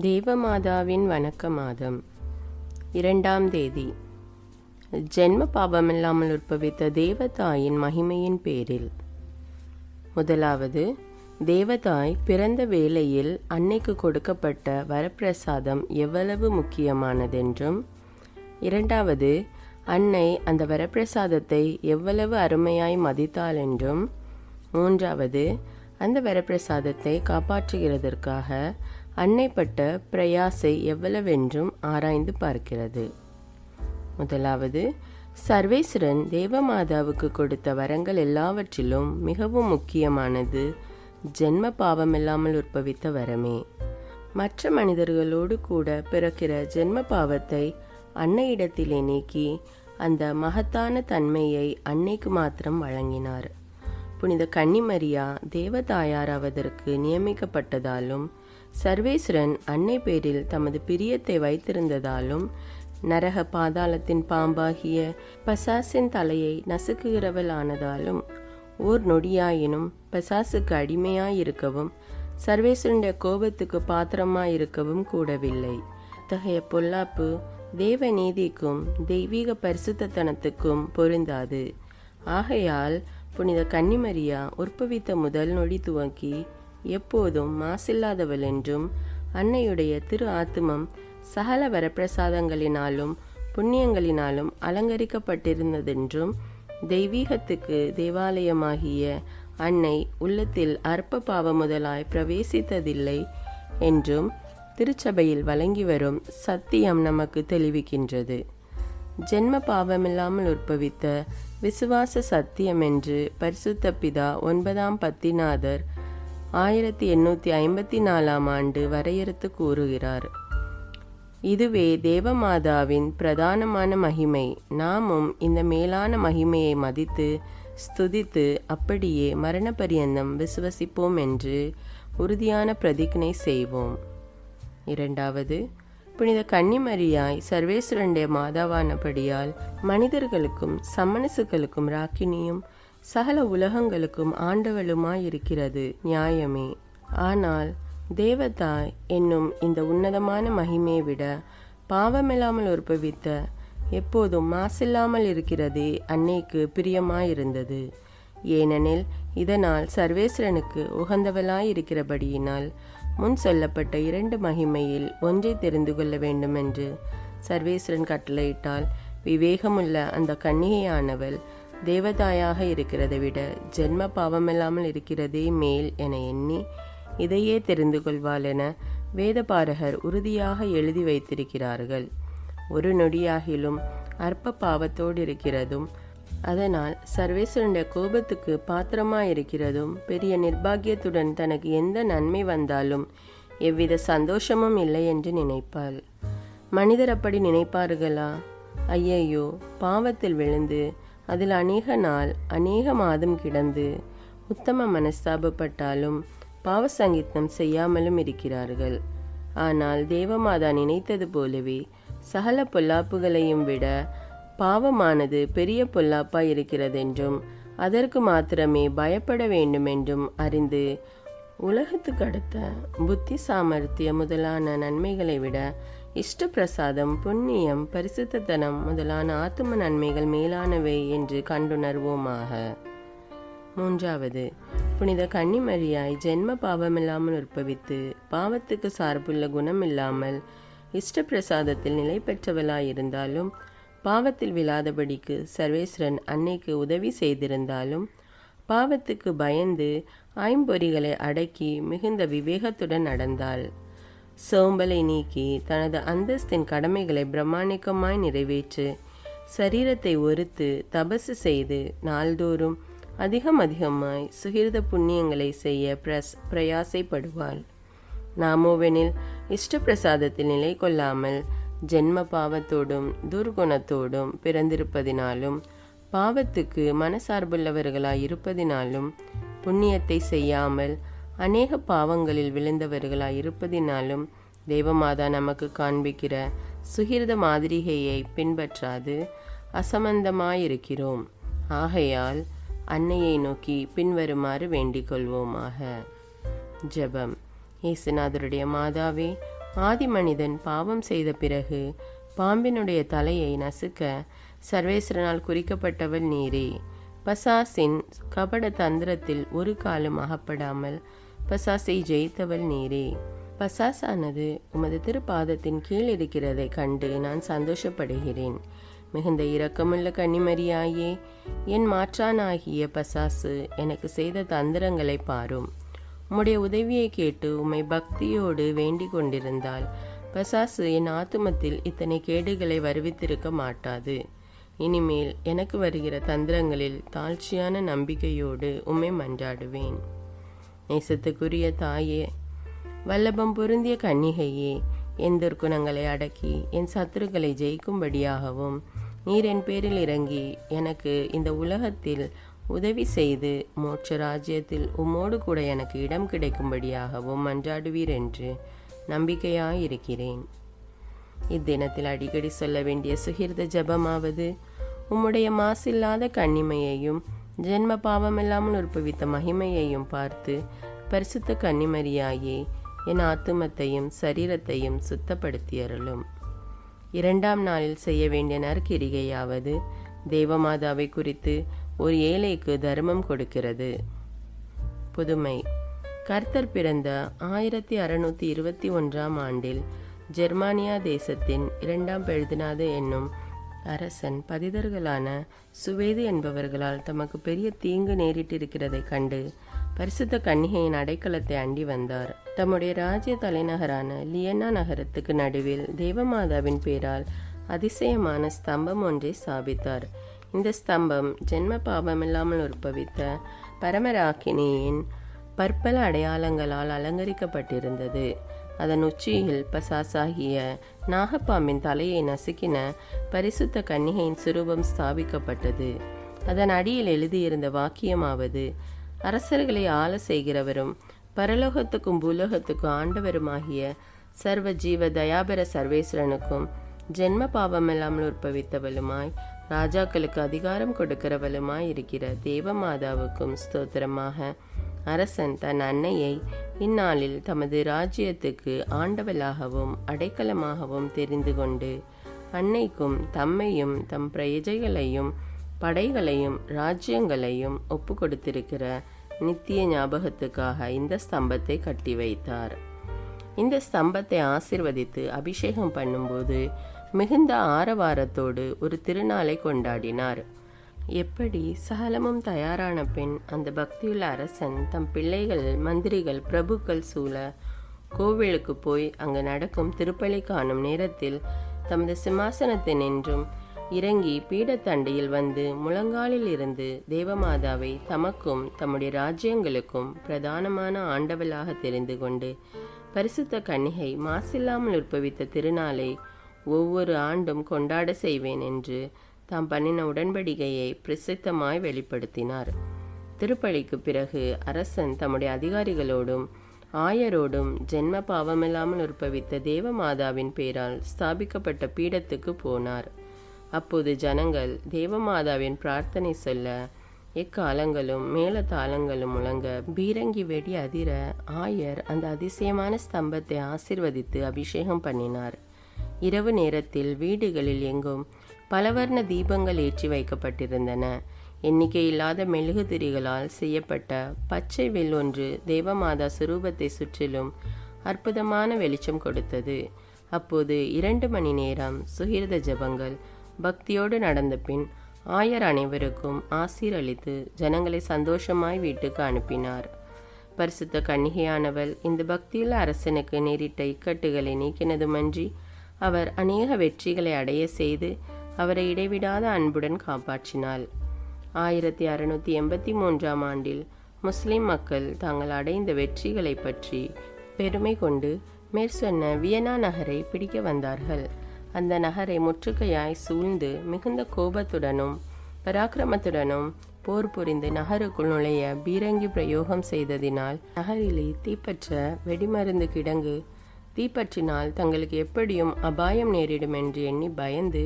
தேவமாதாவின் வணக்க மாதம் இரண்டாம் தேதி. ஜென்ம பாபமில்லாமல் உற்பவித்த தேவதாயின் மகிமையின் பேரில். முதலாவது தேவதாய் பிறந்த வேளையில் அன்னைக்கு கொடுக்கப்பட்ட வரப்பிரசாதம் எவ்வளவு முக்கியமானதென்றும் இரண்டாவது அன்னை அந்த வரப்பிரசாதத்தை எவ்வளவு அருமையாய் மதித்தாள் என்றும் மூன்றாவது அந்த வரப்பிரசாதத்தை காப்பாற்றுகிறதற்காக அன்னைப்பட்ட பிரயாசை எவ்வளவென்றும் ஆராய்ந்து பார்க்கிறது. முதலாவது சர்வேஸ்வரன் தேவமாதாவுக்கு கொடுத்த வரங்கள் எல்லாவற்றிலும் மிகவும் முக்கியமானது ஜென்ம பாவமில்லாமல் உற்பவித்த வரமே. மற்ற மனிதர்களோடு கூட பிறக்கிற ஜென்ம பாவத்தை அன்னையிடத்திலே நீக்கி அந்த மகத்தான தன்மையை அன்னைக்கு மாத்திரம் வழங்கினார். புனித கன்னிமரியா தேவதாயாராவதற்கு நியமிக்கப்பட்டதாலும் சர்வேஸ்வரன் அன்னை பேரில் தமது பிரியத்தை வைத்திருந்ததாலும் நரக பாதாளத்தின் பாம்பாகிய பசாசின் தலையை நசுக்குகிறவள் ஆனதாலும் ஓர் நொடியாயினும் பசாசுக்கு அடிமையாயிருக்கவும் சர்வேஸ்வரனுடைய கோபத்துக்கு பாத்திரமாயிருக்கவும் கூடவில்லை. இத்தகைய பொல்லாப்பு தேவ நீதிக்கும் தெய்வீக பரிசுத்தனத்துக்கும் பொருந்தாது. ஆகையால் புனித கன்னிமரியா உற்பவித்த முதல் நொடி துவக்கி எப்போதும் மாசில்லாதவள் என்றும் அன்னையுடைய திரு ஆத்மம் சகல வரப்பிரசாதங்களினாலும் புண்ணியங்களினாலும் அலங்கரிக்கப்பட்டிருந்ததென்றும் தெய்வீகத்துக்கு தேவாலயமாகிய அன்னை உள்ளத்தில் அற்ப பாவ முதலாய் பிரவேசித்ததில்லை என்றும் திருச்சபையில் வழங்கி வரும் சத்தியம் நமக்கு தெளிவிக்கின்றது. ஜென்ம பாவமில்லாமல் உற்பவித்த விசுவாச சத்தியம் என்று பரிசுத்த பிதா ஒன்பதாம் பத்திநாதர் ஆயிரத்தி எண்ணூற்றி ஐம்பத்தி நாலாம் ஆண்டு வரையறுத்து கூறுகிறார். இதுவே தேவமாதாவின் பிரதானமான மகிமை. நாமும் இந்த மேலான மகிமையை மதித்து ஸ்துதித்து அப்படியே மரண பரியந்தம் விசுவசிப்போம் என்று உறுதியான பிரதிக்னை செய்வோம். இரண்டாவது புனித கன்னிமரியாய் சர்வேஸ்வரனுடைய மாதாவானபடியால் மனிதர்களுக்கும் சம்மனசுகளுக்கும் ராக்கினியும் சகல உலகங்களுக்கும் ஆண்டவளுமாயிருக்கிறது நியாயமே. ஆனால் தேவதாய் என்னும் இந்த உன்னதமான மகிமையை விட பாவமில்லாமல் உற்பவித்த எப்போதும் மாசில்லாமல் இருக்கிறதே அன்னைக்கு பிரியமாயிருந்தது. ஏனெனில் இதனால் சர்வேஸ்வரனுக்கு உகந்தவளாயிருக்கிறபடியினால் முன் சொல்லப்பட்ட இரண்டு மகிமையில் ஒன்றை தெரிந்து கொள்ள வேண்டுமென்று சர்வேஸ்வரன் கட்டளையிட்டால் விவேகமுள்ள அந்த கன்னிகையானவள் தேவதாயாக இருக்கிறதை விட ஜென்ம பாவமில்லாமல் இருக்கிறதே மேல் என எண்ணி இதையே தெரிந்து கொள்வாள் என வேதபாரகர் உறுதியாக எழுதி வைத்திருக்கிறார்கள். ஒரு நொடியாகிலும் அற்ப பாவத்தோடு இருக்கிறதும் அதனால் சர்வேஸ்வரனுடைய கோபத்துக்கு பாத்திரமாயிருக்கிறதும் பெரிய நிர்பாகியத்துடன் தனக்கு எந்த நன்மை வந்தாலும் எவ்வித சந்தோஷமும் இல்லை என்று நினைப்பாள். மனிதர் அப்படி நினைப்பார்களா? ஐயையோ பாவத்தில் விழுந்து அதில் அநேக நாள் அநேக மாதம் கிடந்து உத்தம மனஸ்தாபப்பட்டாலும் பாவ சங்கீதம் செய்யாமலும் இருக்கிறார்கள். ஆனால் தேவமாதா நினைத்தது போலவே சகல பொல்லாப்புகளையும் விட பாவமானது பெரிய பொல்லாப்பாய் இருக்கிறதென்றும் அதற்கு மாத்திரமே பயப்பட வேண்டுமென்றும் அறிந்து உலகத்துக்கு அடுத்த புத்தி சாமர்த்திய முதலான நன்மைகளை விட இஷ்ட பிரசாதம் புண்ணியம் பரிசுத்தனம் முதலான ஆத்தும நன்மைகள் மேலானவை என்று கண்டுணர்வோமாக. மூன்றாவது புனித கன்னிமரியாய் ஜென்ம பாவமில்லாமல் உற்பவித்து பாவத்துக்கு சார்புள்ள குணம் இல்லாமல் இஷ்ட பிரசாதத்தில் நிலை பெற்றவளாயிருந்தாலும் பாவத்தில் விழாதபடிக்கு சர்வேஸ்வரன் அன்னைக்கு உதவி செய்திருந்தாலும் பாவத்துக்கு பயந்து ஐம்பொறிகளை அடக்கி மிகுந்த விவேகத்துடன் நடந்தாள். சோம்பலை நீக்கி தனது அந்தஸ்தின் கடமைகளை பிரமாணிக்கமாய் நிறைவேற்று சரீரத்தை ஒருத்து தபசு செய்து நாள்தோறும் அதிகம் அதிகமாய் சுகிர்த புண்ணியங்களை செய்ய பிரஸ் பிரயாசைப்படுவாள். நாமோவெனில் இஷ்டப்பிரசாதத்தில் நிலை கொள்ளாமல் ஜென்ம பாவத்தோடும் துர்குணத்தோடும் பிறந்திருப்பதினாலும் பாவத்துக்கு மனசார்புள்ளவர்களாய் இருப்பதினாலும் புண்ணியத்தை செய்யாமல் அநேக பாவங்களில் விழுந்தவர்களாய் இருப்பதினாலும் தேவமாதா நமக்கு காண்பிக்கிற சுகிர்த மாதிரிகையை பின்பற்றாது அசமந்தமாயிருக்கிறோம். ஆகையால் அன்னையை நோக்கி பின்வருமாறு வேண்டிக் கொள்வோமாக ஜெபம். இயேசுநாதருடைய மாதாவே ஆதி மனிதன் பாவம் செய்த பிறகு பாம்பினுடைய தலையை நசுக்க சர்வேஸ்வரனால் குறிக்கப்பட்டவள் நீரே. பசாசின் கபட தந்திரத்தில் ஒரு காலம் அகப்படாமல் பசாசை ஜெயித்தவள் நீரே. பசாசானது உமது திருப்பாதத்தின் கீழ் இருக்கிறதை கண்டு நான் சந்தோஷப்படுகிறேன். மிகுந்த இரக்கமுள்ள கன்னிமரியாயே என் மாற்றானாகிய பசாசு எனக்கு செய்த தந்திரங்களை பாரும். உம்முடைய உதவியை கேட்டு உம்மை பக்தியோடு வேண்டிக் கொண்டிருந்தால் பசாசு என் ஆத்துமத்தில் இத்தனை கேடுகளை வருவித்திருக்க மாட்டாது. இனிமேல் எனக்கு வருகிற தந்திரங்களில் தாழ்ச்சியான நம்பிக்கையோடு உம்மை மன்றாடுவேன். நேசத்துக்குரிய தாயே வல்லபம் பொருந்திய கன்னிகையே என் துர்க்குணங்களை அடக்கி என் சத்துருக்களை ஜெயிக்கும்படியாகவும் நீர் என் பேரில் இறங்கி எனக்கு இந்த உலகத்தில் உதவி செய்து மோட்ச ராஜ்யத்தில் உம்மோடு கூட எனக்கு இடம் கிடைக்கும்படியாகவும் மன்றாடுவீர் என்று நம்பிக்கையாயிருக்கிறேன். இத்தினத்தில் அடிக்கடி சொல்ல வேண்டிய சுகிர்த ஜபமாவது. உம்முடைய மாசில்லாத கன்னிமையையும் ஜென்ம பாவமில்லாமல் உற்பவித்த மகிமையையும் பார்த்து பரிசுத்த கன்னிமரியாயே என் ஆத்துமத்தையும் சரீரத்தையும் சுத்தப்படுத்தி அருளும். இரண்டாம் நாளில் செய்ய வேண்டிய நற்கிரிகையாவது தேவமாதாவை குறித்து ஒரு ஏழைக்கு தர்மம் கொடுக்கிறது. புதுமை. கர்த்தர் பிறந்த ஆயிரத்தி அறுநூத்தி இருபத்தி ஒன்றாம் ஆண்டில் ஜெர்மானியா தேசத்தின் இரண்டாம் பெழுதினாது என்னும் அரசன் பதிதர்களான சுவேது என்பவர்களால் தமக்கு பெரிய தீங்கு நேரிட்டிருக்கிறதைக் கண்டு பரிசுத்த கன்னிகையின் அடைக்கலத்தை அண்டி வந்தார். தம்முடைய ராஜ்ய தலைநகரான லியன்னா நகரத்துக்கு நடுவில் தேவமாதாவின் பேரால் அதிசயமான ஸ்தம்பம் ஒன்றை ஸ்தாபித்தார். இந்த ஸ்தம்பம் ஜென்ம பாபமில்லாமல் உற்பவித்த பரமராக்கினியின் பற்பல அடையாளங்களால் அலங்கரிக்கப்பட்டிருந்தது. அதன் உச்சியில் பசாசாகிய நாகப்பாம்பின் தலையை நசுக்கின பரிசுத்த கன்னிகையின் சுரூபம் ஸ்தாபிக்கப்பட்டது. அதன் அடியில் எழுதியிருந்த வாக்கியமாவது அரசர்களை ஆள செய்கிறவரும் பரலோகத்துக்கும் பூலோகத்துக்கும் ஆண்டவருமாகிய சர்வ ஜீவ தயாபர சர்வேஸ்வரனுக்கும் ஜென்ம பாவமில்லாமல் உற்பவித்தவளுமாய் ராஜாக்களுக்கு அதிகாரம் கொடுக்கிறவளுமாய் இருக்கிற தேவமாதாவுக்கும் ஸ்தோத்திரமாக அரசன் தன் அன்னையை இந்நாளில் தமது ராஜ்யத்துக்கு ஆண்டவளாகவும் அடைக்கலமாகவும் தெரிந்து கொண்டு அன்னைக்கும் தம்மையும் தம் பிரஜைகளையும் படைகளையும் ராஜ்யங்களையும் ஒப்பு கொடுத்திருக்கிற நித்திய ஞாபகத்துக்காக இந்த ஸ்தம்பத்தை கட்டி வைத்தார். இந்த ஸ்தம்பத்தை ஆசிர்வதித்து அபிஷேகம் பண்ணும்போது மிகுந்த ஆரவாரத்தோடு ஒரு திருநாளை கொண்டாடினார். எப்படி சகலமும் தயாரான பின் அந்த பக்தியுள்ள அரசன் தம் பிள்ளைகள் மந்திரிகள் பிரபுக்கள் சூழ கோவிலுக்கு போய் அங்கு நடக்கும் திருப்பலி காணும் நேரத்தில் தமது சிம்மாசனத்தை நின்றும் இறங்கி பீடத்தண்டையில் வந்து முழங்காலில் இருந்து தேவமாதாவை தமக்கும் தம்முடைய ராஜ்யங்களுக்கும் பிரதானமான ஆண்டவளாக தெரிந்து கொண்டு பரிசுத்த கன்னிகை மாசில்லாமல் உற்பவித்த திருநாளை ஒவ்வொரு ஆண்டும் கொண்டாட செய்வேன் என்று தாம் பண்ணின உடன்படிக்கையை பிரசித்தமாய் வெளிப்படுத்தினார். திருப்பலிக்கு பிறகு அரசன் தம்முடைய அதிகாரிகளோடும் ஆயரோடும் ஜென்ம பாவமில்லாமல் உற்பவித்த தேவமாதாவின் பேரால் ஸ்தாபிக்கப்பட்ட பீடத்துக்கு போனார். அப்போது ஜனங்கள் தேவமாதாவின் பிரார்த்தனை சொல்ல எக்காலங்களும் மேல தாளங்களும் முழங்க பீரங்கி வெடி அதிர ஆயர் அந்த அதிசயமான ஸ்தம்பத்தை ஆசிர்வதித்து அபிஷேகம் பண்ணினார். இரவு நேரத்தில் வீடுகளில் எங்கும் பலவர்ண தீபங்கள் ஏற்றி வைக்கப்பட்டிருந்தன. எண்ணிக்கையில்லாத மெழுகுதிரிகளால் செய்யப்பட்ட பச்சை வில் ஒன்று தேவமாதா சுரூபத்தை சுற்றிலும் அற்புதமான வெளிச்சம் கொடுத்தது. அப்போது இரண்டு மணி நேரம் சுகிர்த ஜபங்கள் பக்தியோடு நடந்த பின் ஆயர் அனைவருக்கும் ஆசீர் அளித்து ஜனங்களை சந்தோஷமாய் வீட்டுக்கு அனுப்பினார். பரிசுத்த கன்னிகையானவள் இந்த பக்தியுள்ள அரசனுக்கு நேரிட்ட இக்கட்டுகளை நீக்கினதுமன்றி அவர் அநேக வெற்றிகளை அடைய செய்து அவரை இடைவிடாத அன்புடன் காப்பாற்றினாள். ஆயிரத்தி அறுநூற்றி எண்பத்தி மூன்றாம் ஆண்டில் முஸ்லிம் மக்கள் தாங்கள் அடைந்த வெற்றிகளை பற்றி பெருமை கொண்டு மேற்சொன்ன வியனா நகரை பிடிக்க வந்தார்கள். அந்த நகரை முற்றுகையாய் சூழ்ந்து மிகுந்த கோபத்துடனும் பராக்கிரமத்துடனும் போர் புரிந்து நகருக்குள் நுழைய பீரங்கி பிரயோகம் செய்ததினால் நகரிலே தீப்பற்ற வெடிமருந்து கிடங்கு தீப்பற்றினால் தங்களுக்கு எப்படியும் அபாயம் நேரிடும் என்று எண்ணி பயந்து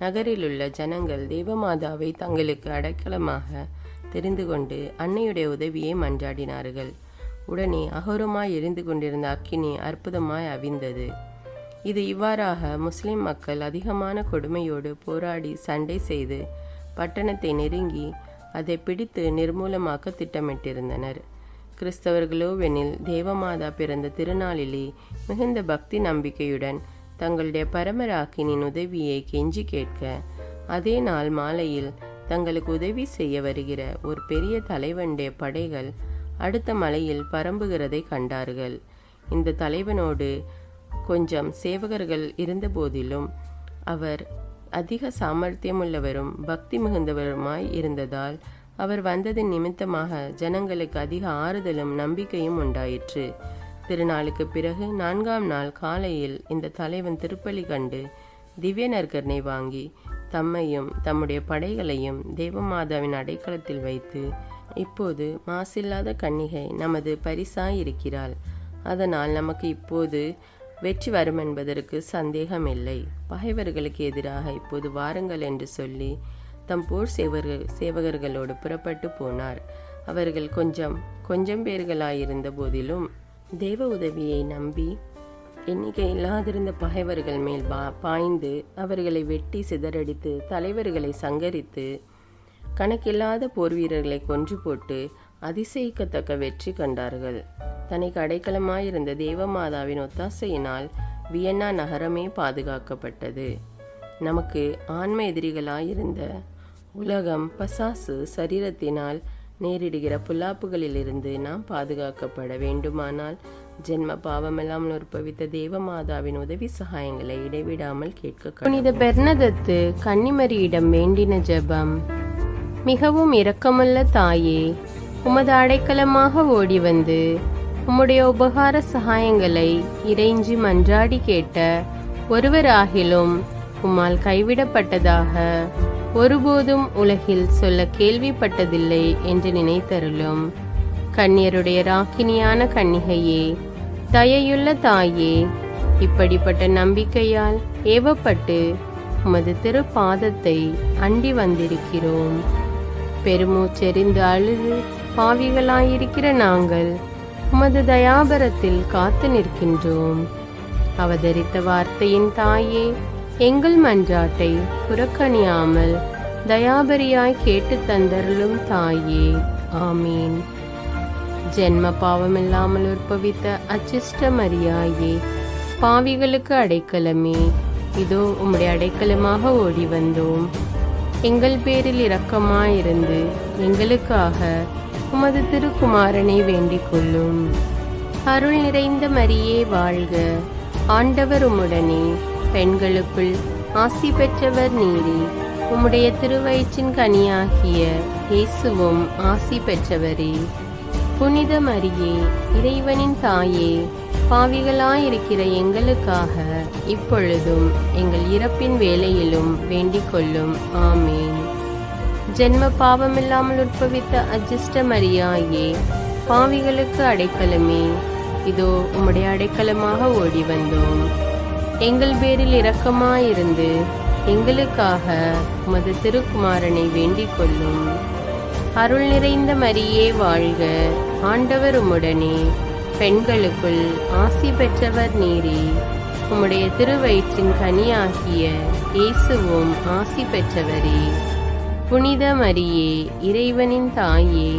நகரிலுள்ள ஜனங்கள் தேவமாதாவை தங்களுக்கு அடைக்கலமாக தெரிந்து கொண்டு அன்னையுடைய உதவியை மன்றாடினார்கள். உடனே அகோரமாய் எரிந்து கொண்டிருந்த அக்கினி அற்புதமாய் அவிந்தது இது இவ்வாறாக முஸ்லிம் மக்கள் அதிகமான கொடுமையோடு போராடி சண்டை செய்து பட்டணத்தை நெருங்கி அதை பிடித்து நிர்மூலமாக்க திட்டமிட்டிருந்தனர். கிறிஸ்தவர்களோவெனில் தேவமாதா பிறந்த திருநாளிலே மிகுந்த பக்தி நம்பிக்கையுடன் தங்களுடைய பரமராக்கினின் உதவியை கெஞ்சி கேட்க அதே நாள் மாலையில் தங்களுக்கு உதவி செய்ய வருகிற ஒரு பெரிய தலைவனுடைய படைகள் அடுத்த மலையில் பரம்புகிறதை கண்டார்கள். இந்த தலைவனோடு கொஞ்சம் சேவகர்கள் இருந்தபோதிலும் அவர் அதிக சாமர்த்தியமுள்ளவரும் பக்தி மிகுந்தவருமாய் இருந்ததால் அவர் வந்ததின் நிமித்தமாக ஜனங்களுக்கு அதிக ஆறுதலும் நம்பிக்கையும் உண்டாயிற்று. திருநாளுக்கு பிறகு நான்காம் நாள் காலையில் இந்த தலைவன் திருப்பலி கண்டு திவ்ய நற்கரனை வாங்கி தம்மையும் தம்முடைய படைகளையும் தேவமாதாவின் அடைக்கலத்தில் வைத்து இப்போது மாசில்லாத கன்னிகை நமது பரிசாயிருக்கிறாள். அதனால் நமக்கு இப்போது வெற்றி வரும் என்பதற்கு சந்தேகமில்லை. பகைவர்களுக்கு எதிராக இப்போது வாருங்கள் என்று சொல்லி தம் போர் சேவர்கள் சேவகர்களோடு புறப்பட்டு போனார். அவர்கள் கொஞ்சம் கொஞ்சம் பேர்களாயிருந்த போதிலும் தேவ உதவியை நம்பி எண்ணிக்கை இல்லாதிருந்த பகைவர்கள் மேல் பா பாய்ந்து அவர்களை வெட்டி சிதறடித்து தலைவர்களை சங்கரித்து கணக்கில்லாத போர் வீரர்களை கொன்று போட்டு அதிசயிக்கத்தக்க வெற்றி கண்டார்கள். தனக்கு அடைக்கலமாயிருந்த தேவமாதாவின் ஒத்தாசையினால் வியன்னா நகரமே பாதுகாக்கப்பட்டது. நமக்கு ஆன்ம எதிரிகளாயிருந்த உலகம் பசாசு சரீரத்தினால் நேரிடுகிற புல்லாப்புகளிலிருந்து நாம் பாதுகாக்கப்பட வேண்டுமானால் ஜென்ம பாவமெல்லாம் நுற்பவித்த தேவமாதாவின் உதவி சகாயங்களை இடைவிடாமல் கேட்க புனித பெர்னதத்து கன்னிமரியிடம் வேண்டின ஜெபம். மிகவும் இரக்கமுள்ள தாயே உமது அடைக்கலமாக ஓடி வந்து உம்முடைய உபகார சகாயங்களை இறைஞ்சி மன்றாடி கேட்ட ஒருவராகிலும் உம்மால் கைவிடப்பட்டதாக ஒருபோதும் உலகில் சொல்ல கேள்விப்பட்டதில்லை என்று நினைத்தருளும். கண்ணியருடைய ராக்கினியான கன்னிகையே தயையுள்ள தாயே இப்படிப்பட்ட நம்பிக்கையால் ஏவப்பட்டு உமது திருப்பாதத்தை அண்டி வந்திருக்கிறோம். பெருமூச்செறிந்து அழுது பாவிகளாயிருக்கிற நாங்கள் உமது தயாபரத்தில் காத்து நிற்கின்றோம். அவதரித்த வார்த்தையின் தாயே எங்கள் மன்றாட்டை புறக்கணியாமல் தயாபரியாய் கேட்டு தந்தருளும் தாயே. ஆமீன். ஜென்ம பாவமில்லாமல் உற்பவித்த அச்சிஷ்ட மரியாயே பாவிகளுக்கு அடைக்கலமே. இதோ உம்முடைய அடைக்கலமாக ஓடி வந்தோம் எங்கள் பேரில் இரக்கமாயிருந்து எங்களுக்காக உமது திருக்குமாரனை வேண்டிக் கொள்ளும் அருள் நிறைந்த மரியே வாழ்க. ஆண்டவர் உம்முடனே. பெண்களுக்குள் ஆசி பெற்றவர் நீரே உம்முடைய திருவயிற்றின் கனியாகிய இயேசுவும் ஆசி பெற்றவரே. புனித மரியே இறைவனின் தாயே பாவிகளாயிருக்கிற எங்களுக்காக இப்பொழுதும் எங்கள் இறப்பின் வேலையிலும் வேண்டிக் கொள்ளும் ஆமேன். ஜென்ம பாவமில்லாமல் உற்பவித்த அஜிஷ்ட மரியாயே பாவிகளுக்கு அடைக்கலமே. இதோ உம்முடைய அடைக்கலமாக ஓடி வந்தோம் எங்கள் பேரில் இரக்கமாயிருந்து எங்களுக்காக உமது திருக்குமாரனை வேண்டிக் கொள்ளும். அருள் நிறைந்த மரியே வாழ்க. ஆண்டவர் உம்முடனே. பெண்களுக்குள் ஆசி பெற்றவர் நீரே. உம்முடைய திருவயிற்றின் கனியாகிய இயேசுவும் ஆசி பெற்றவரே. புனித மரியே இறைவனின் தாயே.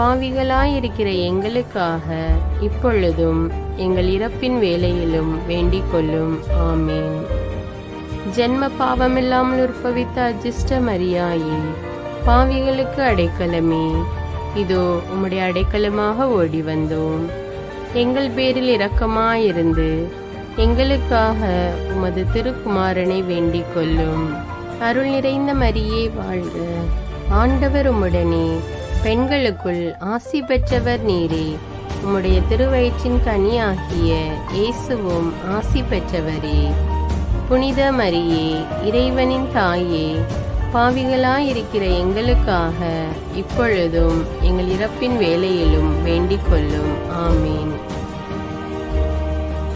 பாவிகளாயிருக்கிற எங்களுக்காக இப்பொழுதும் எங்கள் இறப்பின் வேலையிலும் வேண்டிக் கொள்ளும் ஆமேன். ஜென்ம பாவமில்லாமல் உற்பவித்த அஜிஷ்ட மரியாயே பாவிகளுக்கு அடைக்கலமே. இதோ உம்முடைய அடைக்கலமாக ஓடி வந்தோம் எங்கள் பேரில் இரக்கமாயிருந்து எங்களுக்காக உமது திருக்குமாரனை வேண்டிக் கொள்ளும் அருள் நிறைந்த மரியே வாழ்க. ஆண்டவர் உம்முடனே. பெண்களுக்குள் ஆசி பெற்றவர் நீரே. உம்முடைய திருவயிற்றின் கனியாகிய இயேசுவும் ஆசி பெற்றவரே. புனித மரியே இறைவனின் தாயே பாவிகளாயிருக்கிற எங்களுக்காக இப்பொழுதும் எங்கள் இறப்பின் வேலையிலும் வேண்டிக் கொள்ளும். ஆமீன்.